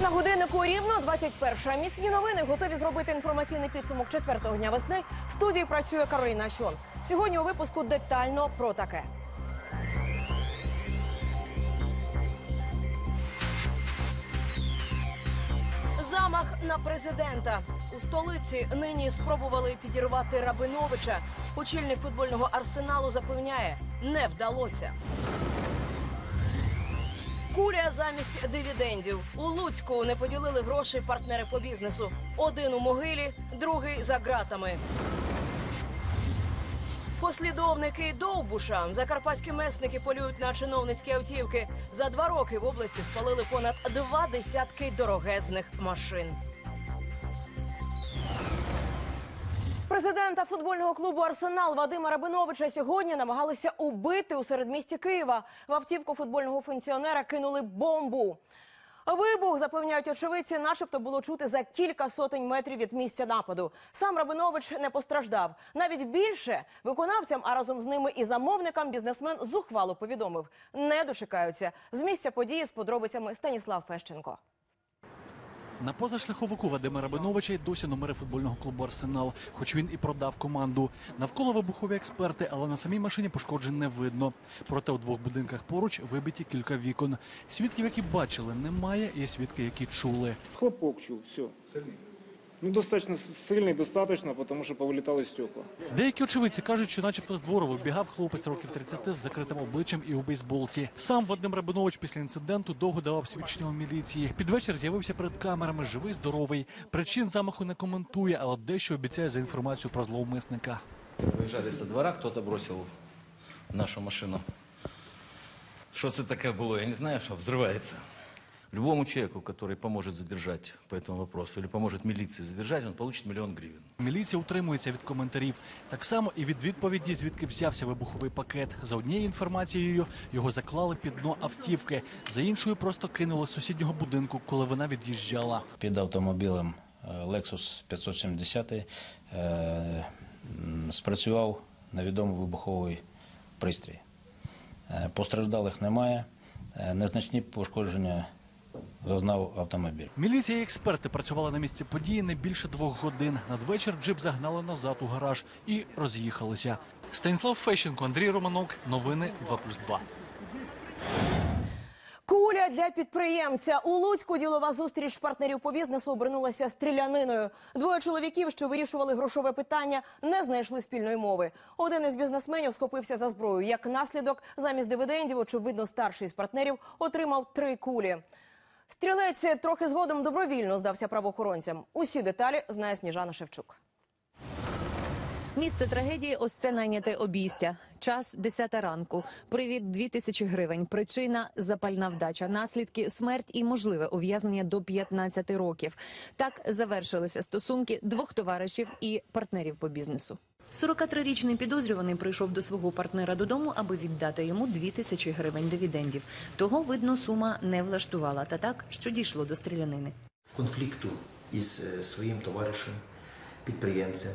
На годиннику рівно 21 Міцні новини готові зробити інформаційний підсумок четвертого дня весни. В студії працює Кароліна Щон. Сьогодні у випуску детально про таке. Замах на президента у столиці нині спробували підірвати Рабиновича. Очільник футбольного арсеналу запевняє, не вдалося. Куля замість дивідендів. У Луцьку не поділили гроші партнери по бізнесу. Один у могилі, другий за ґратами. Послідовники Довбуша закарпатські месники полюють на чиновницькі автівки. За два роки в області спалили понад два десятки дорогезних машин. Президента футбольного клубу Арсенал Вадима Рабиновича сьогодні намагалися убити у середмісті Києва. В автівку футбольного функціонера кинули бомбу. Вибух, запевняють очевидці, начебто було чути за кілька сотень метрів від місця нападу. Сам Рабинович не постраждав. Навіть більше виконавцям, а разом з ними і замовникам бізнесмен зухвало повідомив. Не дочекаються. З місця події з подробицями Станіслав Фещенко. На позашляховику Вадима Рабиновича й досі номери футбольного клубу Арсенал, хоч він і продав команду. Навколо вибухові експерти, але на самій машині пошкоджень не видно. Проте у двох будинках поруч вибиті кілька вікон. Свідків, які бачили, немає, є свідки, які чули. Хлопок чув, все. Сильний? Ну, достаточно сильний, достаточно, тому що повилітали стекла. Деякі очевидці кажуть, що начебто з двору вибігав хлопець років 30 з закритим обличчям і у бейсболці. Сам Вадим Рабинович після інциденту довго давав свідчення у міліції. Під вечір з'явився перед камерами, живий, здоровий. Причин замаху не коментує, але дещо обіцяє за інформацію про зловмисника. Виїжджали со двора, хто-то бросив в нашу машину. Що це таке було, я не знаю, що взривається. Любому человеку, который поможет задержать по этому вопросу или поможет милиции задержать, он получит миллион гривен. Міліція утримується від коментарів. Так само і від відповіді, звідки взявся вибуховий пакет. За однією інформацією його заклали під дно автівки, за іншою просто кинули з сусіднього будинку, коли вона від'їжджала. Під автомобілем е, Lexus 570 е, спрацював невідомий вибуховий пристрій. Е, Постраждалих немає, е, незначні пошкодження зазнав автомобіль. Міліція і експерти працювали на місці події не більше двох годин. Надвечір джип загнали назад у гараж і роз'їхалися. Станіслав Фещенко, Андрій Романок. Новини 2+,2. Куля для підприємця у Луцьку ділова зустріч партнерів по бізнесу обернулася стріляниною. Двоє чоловіків, що вирішували грошове питання, не знайшли спільної мови. Один із бізнесменів схопився за зброю. Як наслідок, замість дивідендів, очевидно, старший з партнерів отримав три кулі. Стрілець трохи згодом добровільно здався правоохоронцям. Усі деталі знає Сніжана Шевчук. Місце трагедії ось це найняте обійстя. Час 10 ранку. Привід 2000 гривень. Причина запальна вдача. Наслідки смерть і можливе ув'язнення до 15 років. Так завершилися стосунки двох товаришів і партнерів по бізнесу. 43-річний підозрюваний прийшов до свого партнера додому, аби віддати йому 2000 гривень дивідендів. Того видно сума не влаштувала. Та так, що дійшло до стрілянини. конфлікту із е, своїм товаришем, підприємцем.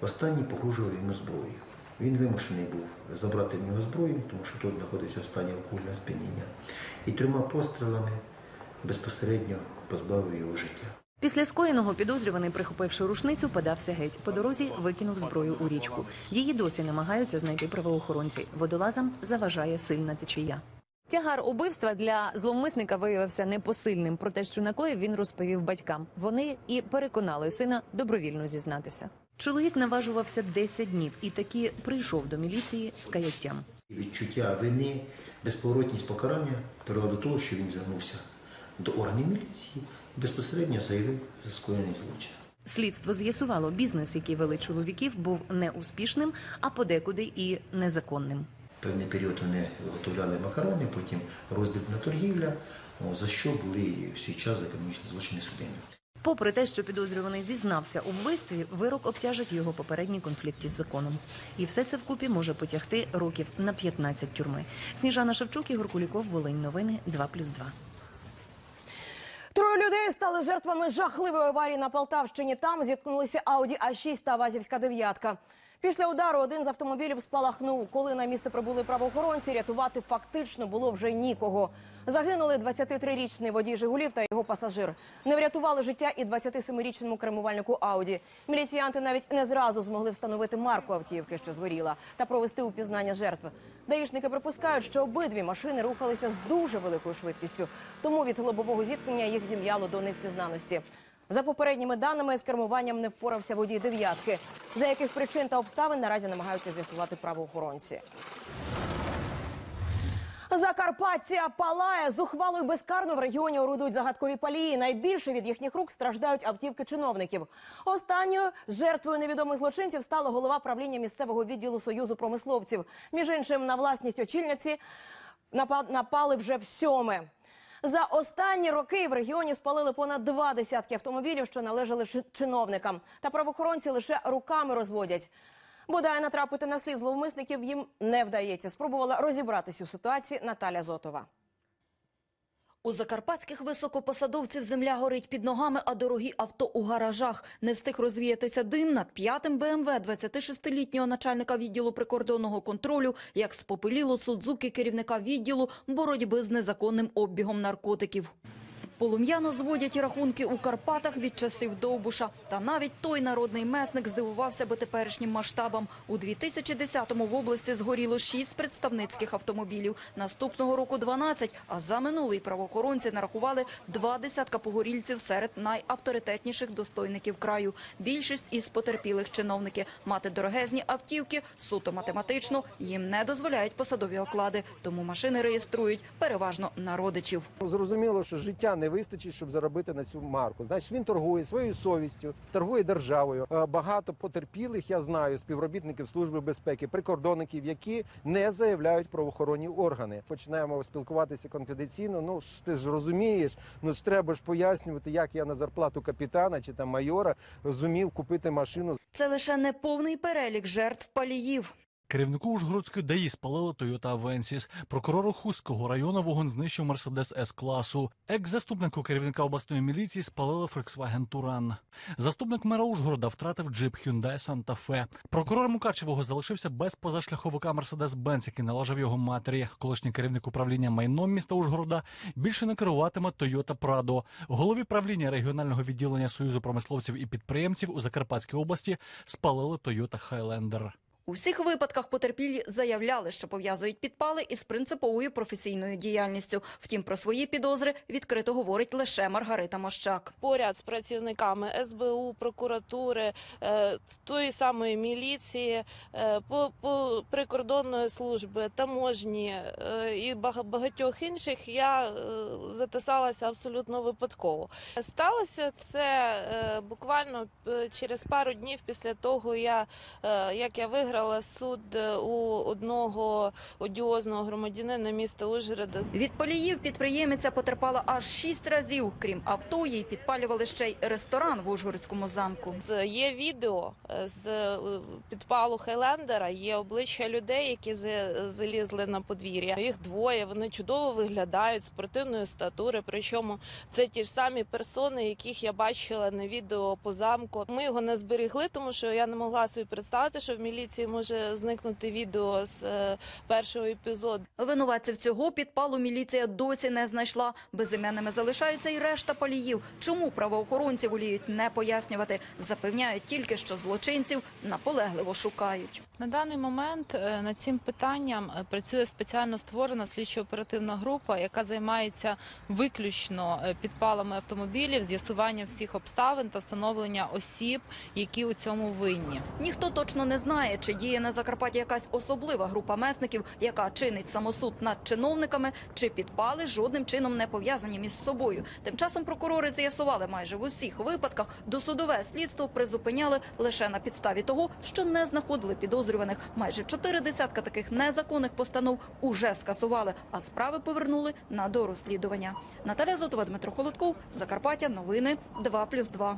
Останній погрожував йому зброю. Він вимушений був забрати в нього зброю, тому що тут знаходився в стані алкогольного сп'яніння. І трьома пострілами безпосередньо позбавив його життя. Після скоєного підозрюваний, прихопивши рушницю, подався геть. По дорозі викинув зброю у річку. Її досі намагаються знайти правоохоронці. Водолазам заважає сильна течія. Тягар убивства для зловмисника виявився непосильним. Про те, що накоїв, він розповів батькам. Вони і переконали сина добровільно зізнатися. Чоловік наважувався 10 днів і таки прийшов до міліції з каяттям. Відчуття вини, безповоротність покарання привело до того, що він звернувся до органів міліції безпосередньо заявив за скоєний злочин. Слідство з'ясувало, бізнес, який вели чоловіків, був неуспішним, а подекуди і незаконним. Певний період вони виготовляли макарони, потім роздрібна торгівля, за що були в свій час за економічні злочини судимі. Попри те, що підозрюваний зізнався у вбивстві, вирок обтяжить його попередній конфлікт із законом. І все це вкупі може потягти років на 15 тюрми. Сніжана Шевчук, Ігор Куліков, Волинь. Новини 2+,2. Троє людей стали жертвами жахливої аварії на Полтавщині. Там зіткнулися Ауді А6 та Вазівська дев'ятка. Після удару один з автомобілів спалахнув. Коли на місце прибули правоохоронці, рятувати фактично було вже нікого. Загинули 23-річний водій Жигулів та його пасажир. Не врятували життя і 27-річному кермувальнику Ауді. Міліціянти навіть не зразу змогли встановити марку автівки, що згоріла, та провести упізнання жертв. Даїшники припускають, що обидві машини рухалися з дуже великою швидкістю, тому від лобового зіткнення їх зім'яло до невпізнаності. За попередніми даними, з кермуванням не впорався водій дев'ятки. За яких причин та обставин наразі намагаються з'ясувати правоохоронці. Закарпаття палає зухвало і безкарно в регіоні орудують загадкові палії. Найбільше від їхніх рук страждають автівки чиновників. Останньою жертвою невідомих злочинців стала голова правління місцевого відділу союзу промисловців. Між іншим, на власність очільниці напа- напали вже в сьоме. За останні роки в регіоні спалили понад два десятки автомобілів, що належали чиновникам. Та правоохоронці лише руками розводять. Бодай натрапити на слід зловмисників їм не вдається. Спробувала розібратися у ситуації Наталя Зотова. У закарпатських високопосадовців земля горить під ногами, а дорогі авто у гаражах. Не встиг розвіятися дим над п'ятим БМВ 26-літнього начальника відділу прикордонного контролю, як спопеліло Судзуки керівника відділу боротьби з незаконним оббігом наркотиків. Полум'яно зводять рахунки у Карпатах від часів Довбуша. Та навіть той народний месник здивувався би теперішнім масштабам. У 2010-му в області згоріло 6 представницьких автомобілів. Наступного року 12, а за минулий правоохоронці нарахували два десятка погорільців серед найавторитетніших достойників краю. Більшість із потерпілих чиновники. Мати дорогезні автівки суто математично їм не дозволяють посадові оклади, тому машини реєструють переважно на родичів. Зрозуміло, що життя не вистачить, щоб заробити на цю марку. Значить, він торгує своєю совістю, торгує державою. Е, Багато потерпілих, я знаю, співробітників служби безпеки, прикордонників, які не заявляють правоохоронні органи. Починаємо спілкуватися конфіденційно. Ну ж ти ж розумієш, ну ж треба ж пояснювати, як я на зарплату капітана чи там майора зумів купити машину Це лише неповний перелік жертв паліїв. Керівнику Ужгородської ДАІ спалили Toyota Avensis. Прокурору Хустського району вогонь знищив Мерседес С-класу. Екс-заступнику керівника обласної міліції спалили Volkswagen Туран. Заступник мера Ужгорода втратив джип Hyundai Santa Fe. Прокурор Мукачевого залишився без позашляховика Мерседес Бенц, який належав його матері. Колишній керівник управління майном міста Ужгорода більше не керуватиме Toyota Prado. Голові правління регіонального відділення Союзу промисловців і підприємців у Закарпатській області спалили Toyota Highlander. У всіх випадках потерпілі заявляли, що пов'язують підпали із принциповою професійною діяльністю. Втім, про свої підозри відкрито говорить лише Маргарита Мощак. поряд з працівниками СБУ, прокуратури, е, тої самої міліції, е, по, прикордонної служби, таможні е, і багатьох інших я затисалася абсолютно випадково. Сталося це буквально через пару днів після того, як я виграла суд е, у одного одіозного громадянина міста Ужгорода Від поліїв підприємиця потерпала аж шість разів. Крім авто, їй підпалювали ще й ресторан в Ужгородському замку. Є відео е, з е, підпалу Хайлендера, є обличчя людей, які за- залізли на подвір'я. Їх двоє, вони чудово виглядають спортивної статури. Причому це ті ж самі персони, яких я бачила на відео по замку. Ми його не зберігли, тому що я не могла собі представити, що в міліції може зникнути відео з е, першого епізоду. Винуватців цього підпалу міліція досі не знайшла. Безім'яними залишаються і решта паліїв. Чому правоохоронці воліють не пояснювати? Запевняють тільки, що злочинців наполегливо шукають. На даний момент е, над цим питанням е, працює спеціально створена слідчо-оперативна група, яка займається виключно е, підпалами автомобілів, з'ясуванням всіх обставин та встановлення осіб, які у цьому винні. Ніхто точно не знає, чи діє на Закарпатті якась особлива група месників, яка чинить самосуд над чиновниками, чи підпали жодним чином не пов'язані між собою. Тим часом прокурори з'ясували майже в усіх випадках досудове слідство призупиняли лише на підставі того, що не знаходили підозрюваних. Майже чотири десятка таких незаконних постанов уже скасували, а справи повернули на дорозслідування. Наталя Зотова, Дмитро Холодков, Закарпаття, новини 2+,2.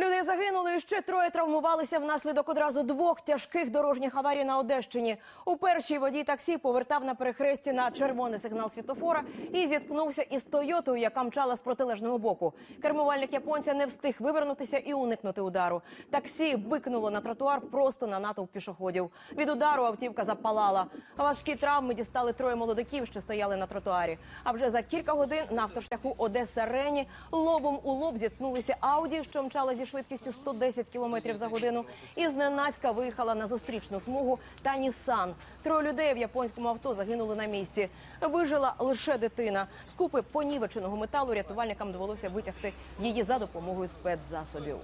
Троє людей загинули, ще троє травмувалися внаслідок одразу двох тяжких дорожніх аварій на Одещині. У першій водій таксі повертав на перехресті на червоний сигнал світлофора і зіткнувся із Тойотою, яка мчала з протилежного боку. Кермувальник японця не встиг вивернутися і уникнути удару. Таксі викинуло на тротуар просто на натовп пішоходів. Від удару автівка запалала. Важкі травми дістали троє молодиків, що стояли на тротуарі. А вже за кілька годин на автошляху Одеса Рені лобом у лоб зіткнулися Ауді, що мчала зі швидкістю 110 км за годину, і зненацька виїхала на зустрічну смугу та Нісан. Троє людей в японському авто загинули на місці. Вижила лише дитина. З купи понівеченого металу рятувальникам довелося витягти її за допомогою спецзасобів.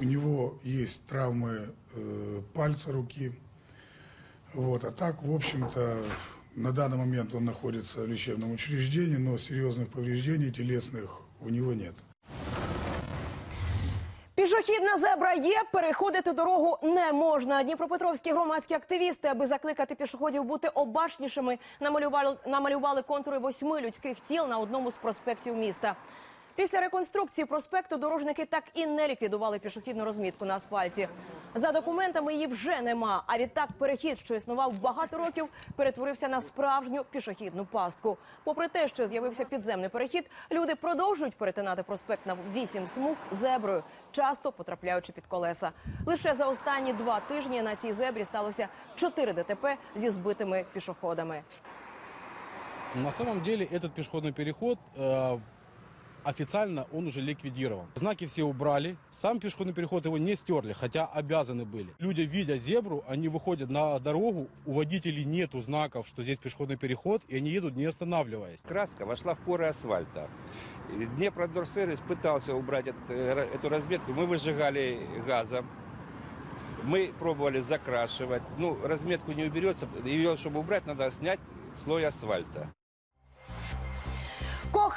У него есть травмы э, пальца руки. Вот. А так, в общем-то, на данный момент он находится в лечебном учреждении, но серьезных повреждений телесных у него нет. Пішохідна зебра є, переходити дорогу не можна. Дніпропетровські громадські активісти, аби закликати пішоходів бути обачнішими, намалювали, намалювали контури восьми людських тіл на одному з проспектів міста. Після реконструкції проспекту дорожники так і не ліквідували пішохідну розмітку на асфальті. За документами її вже нема. А відтак перехід, що існував багато років, перетворився на справжню пішохідну пастку. Попри те, що з'явився підземний перехід, люди продовжують перетинати проспект на вісім смуг зеброю, часто потрапляючи під колеса. Лише за останні два тижні на цій зебрі сталося чотири ДТП зі збитими пішоходами. На самом деле этот пешеходный переход э, официально он уже ликвидирован. Знаки все убрали, сам пешеходный переход его не стерли, хотя обязаны были. Люди, видя зебру, они выходят на дорогу, у водителей нету знаков, что здесь пешеходный переход, и они едут не останавливаясь. Краска вошла в поры асфальта. Днепродорсервис пытался убрать этот, э, эту разметку. Мы выжигали газом. Мы пробовали закрашивать. Ну, разметку не уберется. Ее, чтобы убрать, надо снять слой асфальта.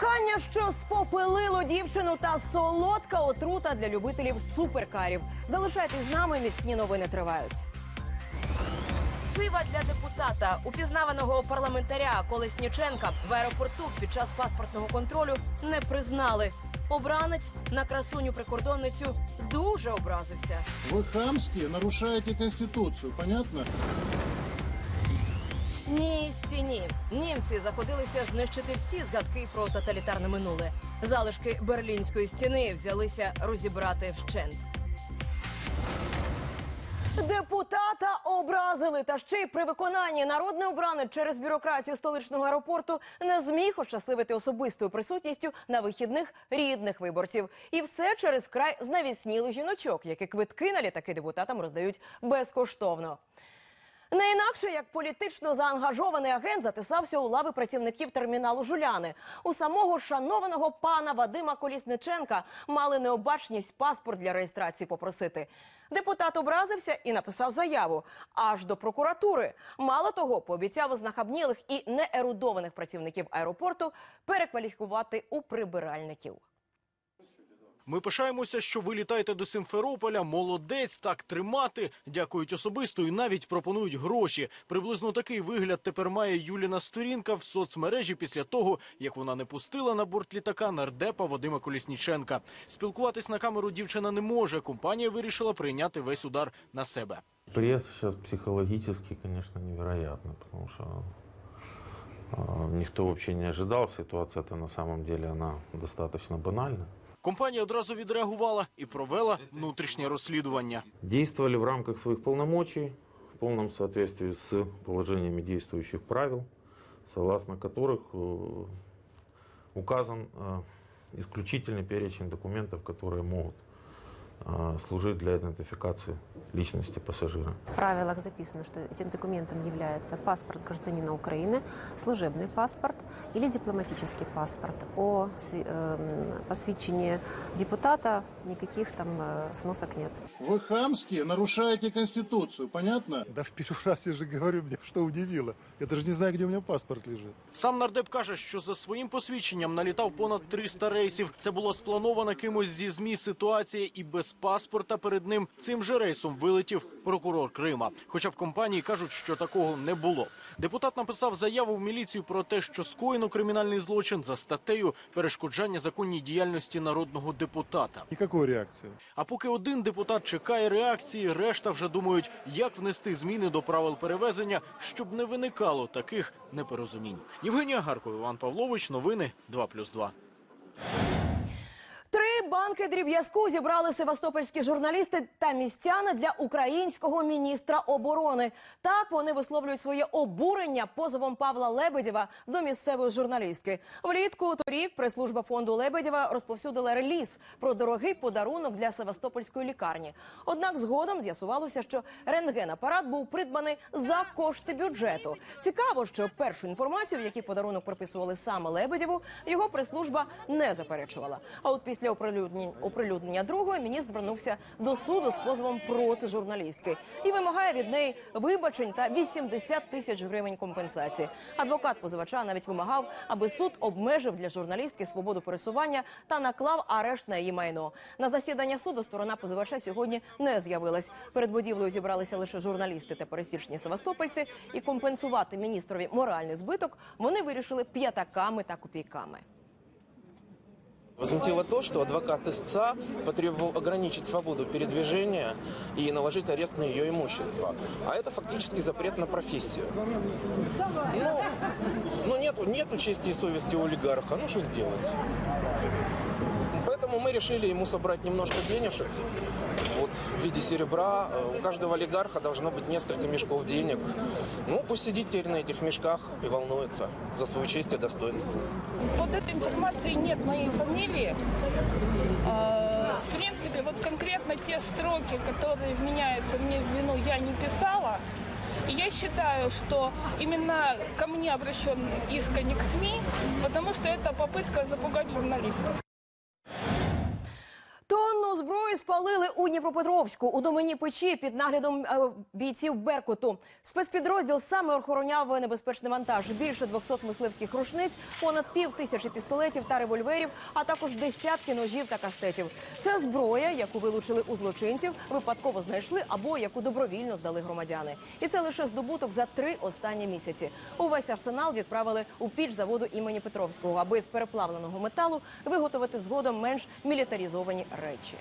Кохання, що спопилило дівчину, та солодка отрута для любителів суперкарів. Залишайтесь з нами, міцні новини тривають. Сива для депутата, упізнаваного парламентаря Колесніченка в аеропорту під час паспортного контролю не признали. Обранець на красуню прикордонницю дуже образився. Вы хамски нарушаете Конституцию, понятно? Ні, стіні. Німці заходилися знищити всі згадки про тоталітарне минуле. Залишки берлінської стіни взялися розібрати вщент. Депутата образили, та ще й при виконанні народний обранець через бюрократію столичного аеропорту не зміг ощасливити особистою присутністю на вихідних рідних виборців. І все через край знавіснілих жіночок, які квитки на літаки депутатам роздають безкоштовно. Не інакше як політично заангажований агент затисався у лави працівників терміналу Жуляни. У самого шанованого пана Вадима Колісниченка мали необачність паспорт для реєстрації попросити. Депутат образився і написав заяву аж до прокуратури. Мало того, пообіцяв знахабнілих і неерудованих працівників аеропорту перекваліфікувати у прибиральників. Ми пишаємося, що ви літаєте до Симферополя. Молодець, так тримати. Дякують особисто і навіть пропонують гроші. Приблизно такий вигляд тепер має Юліна сторінка в соцмережі після того, як вона не пустила на борт літака нардепа Вадима Колісніченка. Спілкуватись на камеру дівчина не може. Компанія вирішила прийняти весь удар на себе. Пресс сейчас психологически, конечно, невероятно, потому что э, никто вообще не ожидал. Ситуация-то на самом деле она достаточно банальна. Компанія одразу відреагувала і провела внутрішнє розслідування. Действовали в рамках своих полномочий, в полном соответствии с положениями действующих правил, согласно которых э, указан э, исключительный перечень документов, которые могут э, служить для идентификации личности пассажира. В правилах записано, что этим документом является паспорт гражданина Украины, служебный паспорт или дипломатический паспорт. О сви- эм, посвящении депутата никаких там э, сносок нет. Вы хамски нарушаете Конституцию, понятно? Да в первый раз я же говорю, меня что удивило. Я даже не знаю, где у меня паспорт лежит. Сам нардеп каже, що за своїм посвідченням налітав понад 300 рейсів. Це була спланована кимось зі змі ситуація і без без паспорта перед ним цим же рейсом вилетів прокурор Крима. Хоча в компанії кажуть, що такого не було. Депутат написав заяву в міліцію про те, що скоєно кримінальний злочин за статтею перешкоджання законній діяльності народного депутата. Никакой реакции. А поки один депутат чекає реакції, решта вже думають, як внести зміни до правил перевезення, щоб не виникало таких непорозумінь. Євгенія Гарков, Іван Павлович, новини 2+,2. Банки дріб'язку зібрали севастопольські журналісти та містяни для українського міністра оборони. Так вони висловлюють своє обурення позовом Павла Лебедєва до місцевої журналістки. Влітку торік прес-служба фонду Лебедєва розповсюдила реліз про дорогий подарунок для севастопольської лікарні. Однак згодом з'ясувалося, що рентген-апарат був придбаний за кошти бюджету. Цікаво, що першу інформацію, в якій подарунок приписували саме Лебедєву, його прес-служба не заперечувала. А от після оприлюднень- оприлюднення другої міністр звернувся до суду з позовом проти журналістки і вимагає від неї вибачень та 80 тисяч гривень компенсації. Адвокат позивача навіть вимагав, аби суд обмежив для журналістки свободу пересування та наклав арешт на її майно. На засідання суду сторона позивача сьогодні не з'явилась. Перед будівлею зібралися лише журналісти та пересічні севастопольці, і компенсувати міністрові моральний збиток вони вирішили п'ятаками та копійками. Возмутило то, что адвокат истца потребовал ограничить свободу передвижения и наложить арест на ее имущество. А это фактически запрет на профессию. Ну, ну нету, нету чести и совести у олигарха, ну что сделать? Поэтому мы решили ему собрать немножко денежек вот, в виде серебра. Э, У каждого олигарха должно быть несколько мешков денег. Ну, пусть сидит теперь на этих мешках и волнуется за свою честь и достоинство. Под этой информацией нет моей фамилии. Э, В принципе, вот конкретно те строки, которые вменяются мне в вину, я не писала. И я считаю, что именно ко мне обращен иск, а не к СМИ, потому что это попытка запугать журналистов. Зброї спалили у Дніпропетровську у домені печі під наглядом е, бійців Беркуту. Спецпідрозділ саме охороняв небезпечний вантаж. Більше 200 мисливських рушниць, понад пів тисячі пістолетів та револьверів, а також десятки ножів та кастетів. Це зброя, яку вилучили у злочинців, випадково знайшли або яку добровільно здали громадяни. І це лише здобуток за три останні місяці. Увесь арсенал відправили у піч заводу імені Петровського, аби з переплавленого металу виготовити згодом менш мілітарізовані речі.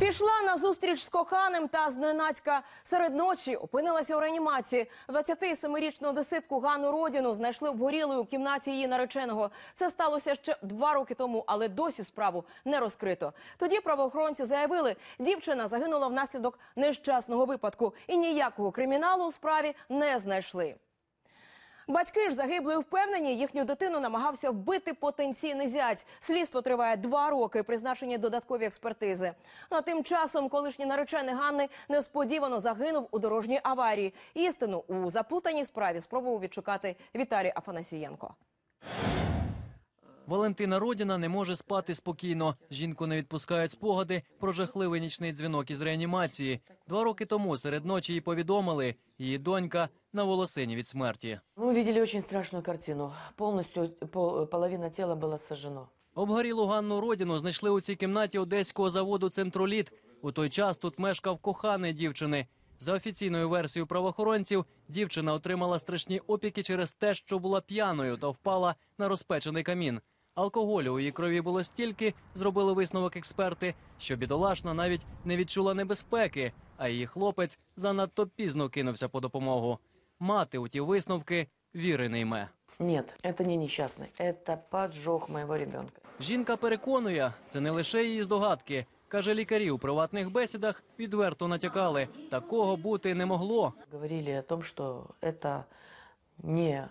Пішла на зустріч з коханим та зненацька серед ночі опинилася у реанімації. 27-річну одеситку Ганну Родіну знайшли обгорілою у кімнаті її нареченого. Це сталося ще два роки тому, але досі справу не розкрито. Тоді правоохоронці заявили, дівчина загинула внаслідок нещасного випадку і ніякого криміналу у справі не знайшли. Батьки ж загиблої впевнені, їхню дитину намагався вбити потенційний зять. Слідство триває два роки, призначені додаткові експертизи. А тим часом колишній наречений Ганни несподівано загинув у дорожній аварії. Істину у заплутаній справі спробував відшукати Віталій Афанасієнко. Валентина Родіна не може спати спокійно. Жінку не відпускають спогади про жахливий нічний дзвінок із реанімації. Два роки тому серед ночі їй повідомили, її донька на волосині від смерті. Мы увидели очень страшную картину. Полностью пол- половина тела была сожжено. Обгорілу Ганну Родіну знайшли у цій кімнаті одеського заводу «Центроліт». У той час тут мешкав коханий дівчини. За офіційною версією правоохоронців, дівчина отримала страшні опіки через те, що була п'яною та впала на розпечений камін. Алкоголю у її крові було стільки, зробили висновок експерти, що бідолашна навіть не відчула небезпеки, а її хлопець занадто пізно кинувся по допомогу. Мати у ті висновки віри не йме. Нет, это не несчастный. Это поджог моего ребенка. Жінка переконує, це не лише її здогадки. Каже, лікарі у приватних бесідах відверто натякали. Такого бути не могло. Говорили о том, что это не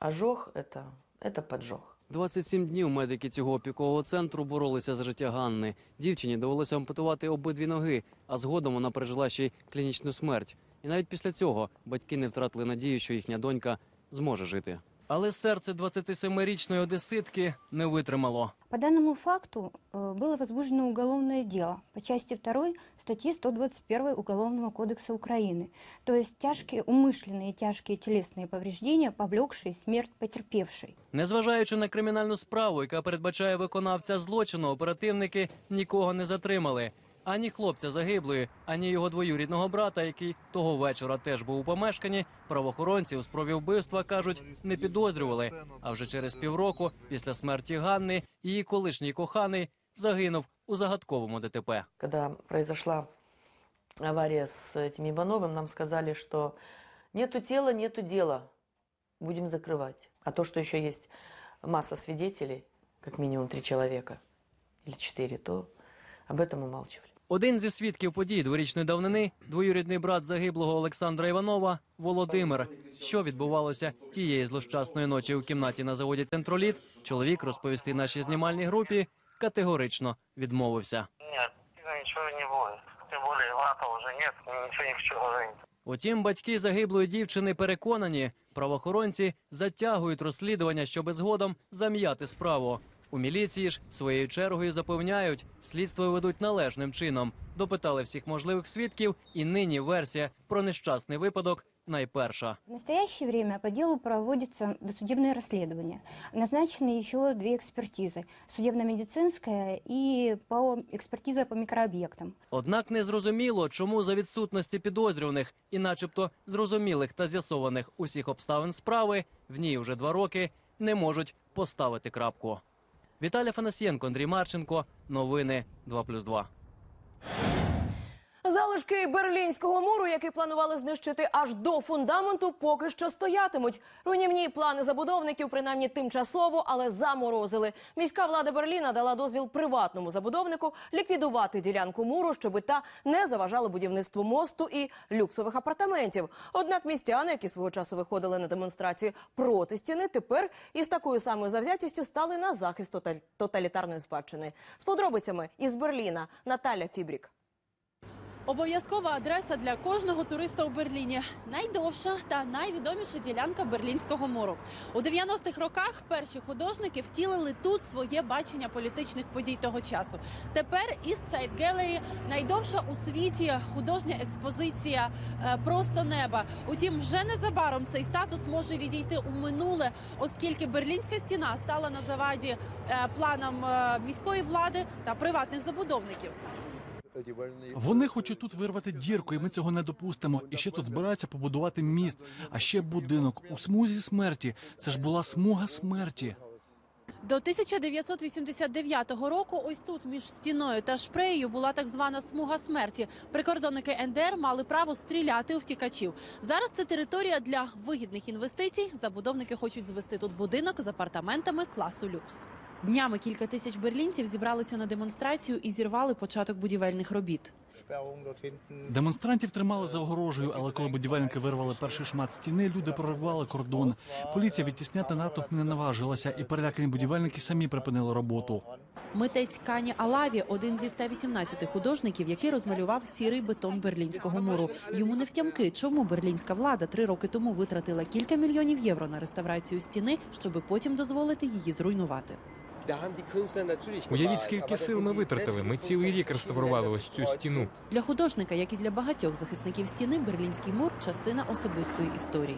ожог, это, это поджог. 27 днів медики цього опікового центру боролися за життя Ганни. Дівчині довелося ампутувати обидві ноги, а згодом вона пережила ще й клінічну смерть. І навіть після цього батьки не втратили надію, що їхня донька зможе жити. Але серце 27-річної одеситки не витримало. По данному факту э, было возбуждено уголовное дело по части 2 статьи 121 Уголовного кодекса Украины. То есть тяжкие, умышленные тяжкие телесные повреждения, повлекшие смерть потерпевшей. Незважаючи на кримінальну справу, яка передбачає виконавця злочину, оперативники нікого не затримали. Ані хлопця загиблої, ані його двоюрідного брата, який того вечора теж був у помешканні, правоохоронці у спробі вбивства кажуть, не підозрювали. А вже через півроку, після смерті Ганни, її колишній коханий загинув у загадковому ДТП. Когда произошла авария с этим Ивановым, нам сказали, что нету тела, нету дела, будем закрывать. А то, что еще есть масса свидетелей, как минимум три человека или четыре, то об этом умалчивали. Один зі свідків подій дворічної давнини, двоюрідний брат загиблого Олександра Іванова, Володимир. Що відбувалося тієї злощасної ночі у кімнаті на заводі Центроліт, чоловік розповісти нашій знімальній групі категорично відмовився. Нет, ничего не будет. Тем более лата уже нет, ничего не хочу говорить. Утім, батьки загиблої дівчини переконані, правоохоронці затягують розслідування, щоб згодом зам'яти справу. У міліції ж своєю чергою запевняють, слідство ведуть належним чином. Допитали всіх можливих свідків, і нині версія про нещасний випадок найперша. В настоящее время по делу проводится досудебное расследование. Назначены еще две экспертизы. Судебно-медицинская и по экспертиза по микрообъектам. Однак не зрозуміло, чому за відсутності підозрюваних і, начебто, зрозумілих та з'ясованих усіх обставин справи в ній вже два роки не можуть поставити крапку. Віталій Фанасієнко, Андрій Марченко. Новини 2+,2. Залишки берлінського муру, які планували знищити аж до фундаменту, поки що стоятимуть. Руйнівні плани забудовників, принаймні тимчасово, але заморозили. Міська влада Берліна дала дозвіл приватному забудовнику ліквідувати ділянку муру, щоби та не заважала будівництву мосту і люксових апартаментів. Однак містяни, які свого часу виходили на демонстрації проти стіни, тепер із такою самою завзятістю стали на захист тоталітарної спадщини. З подробицями із Берліна Наталя Фібрік. Обов'язкова адреса для кожного туриста у Берліні. Найдовша та найвідоміша ділянка Берлінського муру. У 90-х роках перші художники втілили тут своє бачення політичних подій того часу. Тепер East Side Gallery – найдовша у світі художня експозиція е, просто неба. Утім, вже незабаром цей статус може відійти у минуле, оскільки Берлінська стіна стала на заваді е, планам е, міської влади та приватних забудовників. Вони хочуть тут вирвати дірку, і ми цього не допустимо. І ще тут збираються побудувати міст, а ще будинок у смузі смерті. Це ж була смуга смерті. До 1989 року ось тут між стіною та шпреєю була так звана смуга смерті. Прикордонники НДР мали право стріляти у втікачів. Зараз це територія для вигідних інвестицій. Забудовники хочуть звести тут будинок з апартаментами класу люкс. Днями кілька тисяч берлінців зібралися на демонстрацію і зірвали початок будівельних робіт. Демонстрантів тримали за огорожею, але коли будівельники вирвали перший шмат стіни, люди проривали кордон. Поліція відтісняти натовп не наважилася, і перелякані будівельники самі припинили роботу. Митець Кані Алаві один зі 118 художників, який розмалював сірий бетон берлінського муру. Йому не втямки, чому берлінська влада три роки тому витратила кілька мільйонів євро на реставрацію стіни, щоби потім дозволити її зруйнувати. Уявіть, скільки сил ми витратили. Ми цілий рік реставрували ось цю стіну. Для художника, як і для багатьох захисників стіни, берлінський мур частина особистої історії.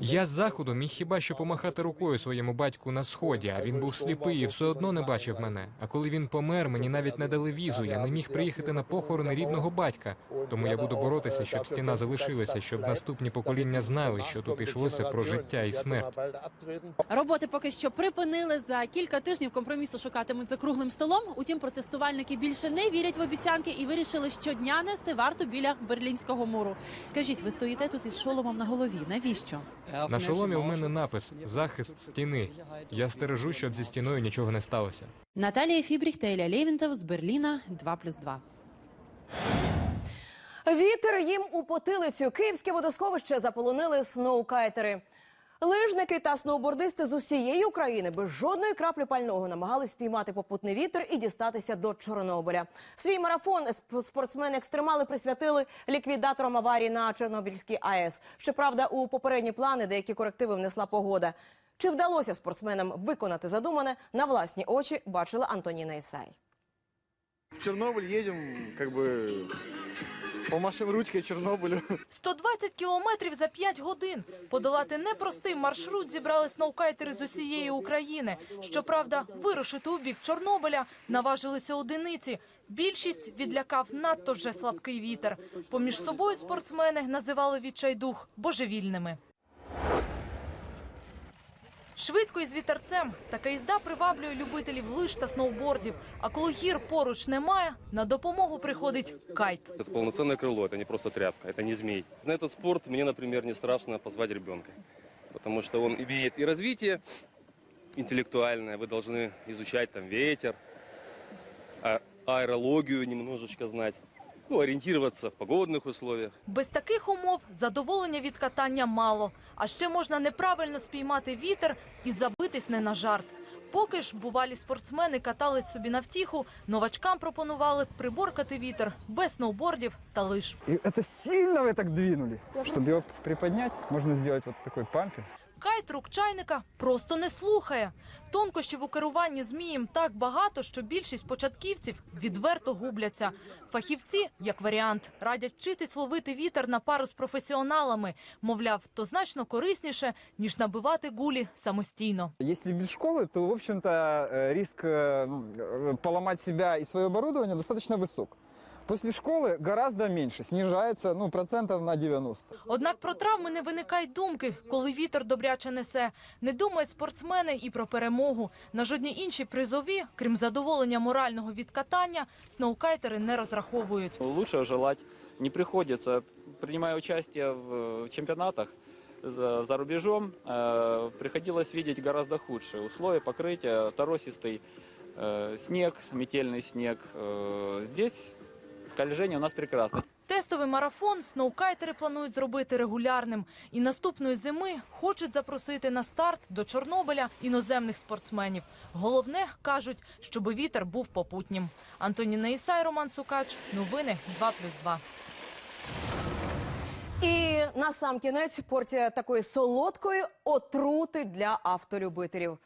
Я з заходу міг хіба що помахати рукою своєму батьку на сході, а він був сліпий і все одно не бачив мене. А коли він помер, мені навіть не дали візу. Я не міг приїхати на похорони рідного батька. Тому я буду боротися, щоб стіна залишилася, щоб наступні покоління знали, що тут йшлося про життя і смерть. Роботи поки що припинили. За кілька тижнів компромісу шукатимуть за круглим столом. Утім, протестувальники більше не вірять в обіцянки і вирішили щодня нести варту біля берлінського муру. Скажіть, ви стоїте тут із шоломом на голові? Навіщо? На шоломі у мене напис Захист стіни. Я стережу, щоб зі стіною нічого не сталося. Наталія Фібріх та Ілля Лєвінтов з Берліна 2+,2. Вітер їм у потилицю. Київське водосховище заполонили сноукайтери. Лижники та сноубордисти з усієї України без жодної краплі пального намагались спіймати попутний вітер і дістатися до Чорнобиля. Свій марафон сп- спортсмени-екстремали присвятили ліквідаторам аварії на Чорнобильській АЕС. Щоправда, у попередні плани деякі корективи внесла погода. Чи вдалося спортсменам виконати задумане, на власні очі бачила Антоніна Ісай. В Чернобыль едем, как бы помашем ручки Чорнобилю. 120 кілометрів за 5 годин. Подолати непростий маршрут зібрались наукайтери з усієї України. Щоправда, вирушити у бік Чорнобиля наважилися одиниці. Більшість відлякав надто вже слабкий вітер. Поміж собою спортсмени називали відчайдух божевільними. Швидко і з вітерцем така їзда приваблює любителів лиж та сноубордів. А коли гір поруч немає, на допомогу приходить кайт. Это полноценное крыло, это не просто тряпка, это не змей. На этот спорт мне, например, не страшно позвать ребенка, потому что он имеет и развитие интеллектуальное, вы должны изучать там ветер, а- аэрологию немножечко знать, ну, ориентироваться в погодных условиях. Без таких умов задоволення від катання мало. А ще можна неправильно спіймати вітер і забитись не на жарт. Поки ж бувалі спортсмени катались собі на втіху, новачкам пропонували приборкати вітер без сноубордів та лиж. И это сильно вы так двинули. Чтобы его приподнять, можно сделать вот такой пампинг. Кайт рук чайника просто не слухає. Тонкощів у керуванні змієм так багато, що більшість початківців відверто губляться. Фахівці, як варіант, радять вчитись ловити вітер на пару з професіоналами. Мовляв, то значно корисніше, ніж набивати гулі самостійно. Если без школы, то, в общем-то, э, риск э, ну, э, поломать себя и свое оборудование достаточно высок. После школы гораздо меньше, снижается ну, процентов на 90. Однак про травми не виникає думки, коли вітер добряче несе. Не думають спортсмени і про перемогу. На жодні інші призові, крім задоволення морального від катання, сноукайтери не розраховують. Лучше желать не приходится. Принимая участие в э, чемпионатах за, за рубежом, э, приходилось видеть гораздо худшие условия покрытия, торосистый э, снег, метельный снег. Э, здесь скольжение у нас прекрасно. Тестовий марафон сноукайтери планують зробити регулярним. І наступної зими хочуть запросити на старт до Чорнобиля іноземних спортсменів. Головне, кажуть, щоб вітер був попутнім. Антоніна Ісай, Роман Сукач. Новини 2+,2. І на сам кінець порція такої солодкої отрути для автолюбителів.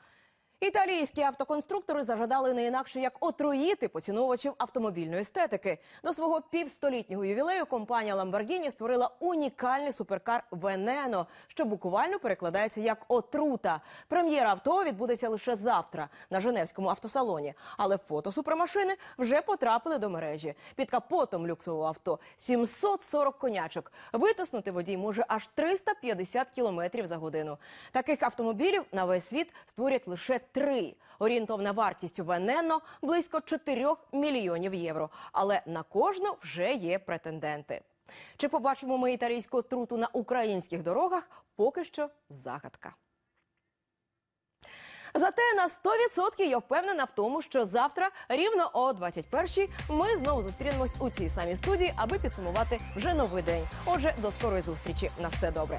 Італійські автоконструктори зажадали не інакше як отруїти поціновувачів автомобільної естетики. До свого півстолітнього ювілею компанія Lamborghini створила унікальний суперкар Венено, що буквально перекладається як отрута. Прем'єра авто відбудеться лише завтра на Женевському автосалоні. Але фото супермашини вже потрапили до мережі. Під капотом люксового авто 740 конячок. Витиснути водій може аж 350 кілометрів за годину. Таких автомобілів на весь світ створять лише три. Орієнтовна вартість Венено близько 4 мільйонів євро. Але на кожну вже є претенденти. Чи побачимо ми італійську труту на українських дорогах? Поки що загадка. Зате на 100% я впевнена в тому, що завтра, рівно о 21-й, ми знову зустрінемось у цій самій студії, аби підсумувати вже новий день. Отже, до скорої зустрічі. На все добре.